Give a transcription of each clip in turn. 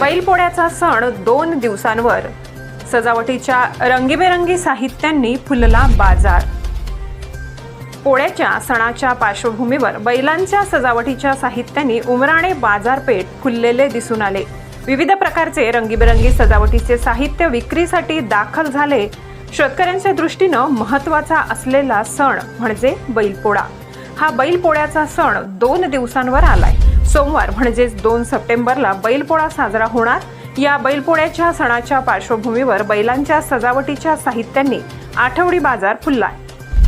बैलपोळ्याचा सण दोन दिवसांवर. सजावटीच्या रंगीबेरंगी साहित्यांनी फुलला बाजार. पोळ्याच्या सणाच्या पार्श्वभूमीवर बैलांच्या सजावटीच्या साहित्यांनी उमराणे बाजारपेठ फुललेले दिसून आले. विविध प्रकारचे रंगीबेरंगी सजावटीचे साहित्य विक्रीसाठी दाखल झाले. शेतकऱ्यांच्या दृष्टीनं महत्त्वाचा असलेला सण म्हणजे बैलपोळा. हा बैलपोळ्याचा सण दोन दिवसांवर आलाय. सोमवार म्हणजेच दोन सप्टेंबरला बैलपोळा साजरा होणार. या बैलपोळ्याच्या सणाच्या पार्श्वभूमीवर बैलांच्या सजावटीच्या साहित्यांनी आठवडी बाजार फुललाय.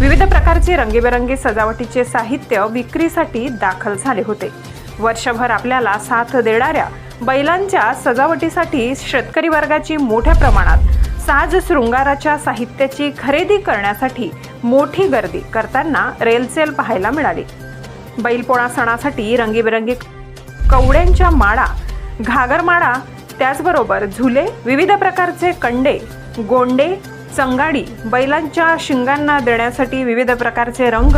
विविध प्रकारचे रंगीबेरंगी सजावटीचे साहित्य विक्रीसाठी दाखल झाले होते. वर्षभर आपल्याला साथ देणाऱ्या बैलांच्या सजावटीसाठी शेतकरी वर्गाची मोठ्या प्रमाणात साज शृंगाराच्या साहित्याची खरेदी करण्यासाठी मोठी गर्दी करताना रेलचेल पाहायला मिळाली. बैलपोळा सणासाठी रंगीबेरंगी कवड्यांच्या माळा घागरमाळा त्याचबरोबर झुले विविध प्रकारचे कंडे गोंडे चंगाडी बैलांच्या शिंगांना देण्यासाठी विविध प्रकारचे रंग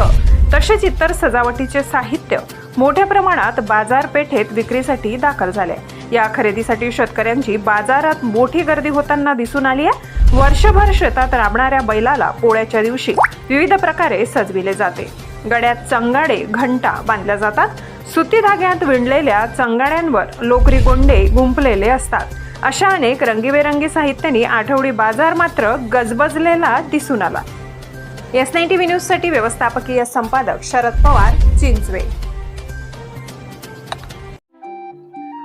तसेच इतर सजावटीचे साहित्य मोठ्या प्रमाणात बाजारपेठेत विक्रीसाठी दाखल झाले. या खरेदीसाठी शेतकऱ्यांची बाजारात मोठी गर्दी होताना दिसून आली आहे. वर्षभर शेतात राबणाऱ्या बैलाला पोळ्याच्या दिवशी विविध प्रकारे सजविले जाते. गड्यात चंगाडे घंटा बांधल्या जातात. सुती धाग्यात विणलेल्या चंगाड्यांवर लोकरी गोंडे गुंपलेले असतात. अशा अनेक रंगीबेरंगी साहित्याने आठवडी बाजार मात्र गजबजलेला दिसून आला. एस नाईन टीव्ही न्यूजसाठी व्यवस्थापकीय संपादक शरद पवार चिंचवे.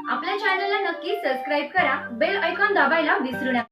आपल्या चॅनलला नक्की सबस्क्राईब करा. बेल ऐकॉन दाबायला विसरू नका.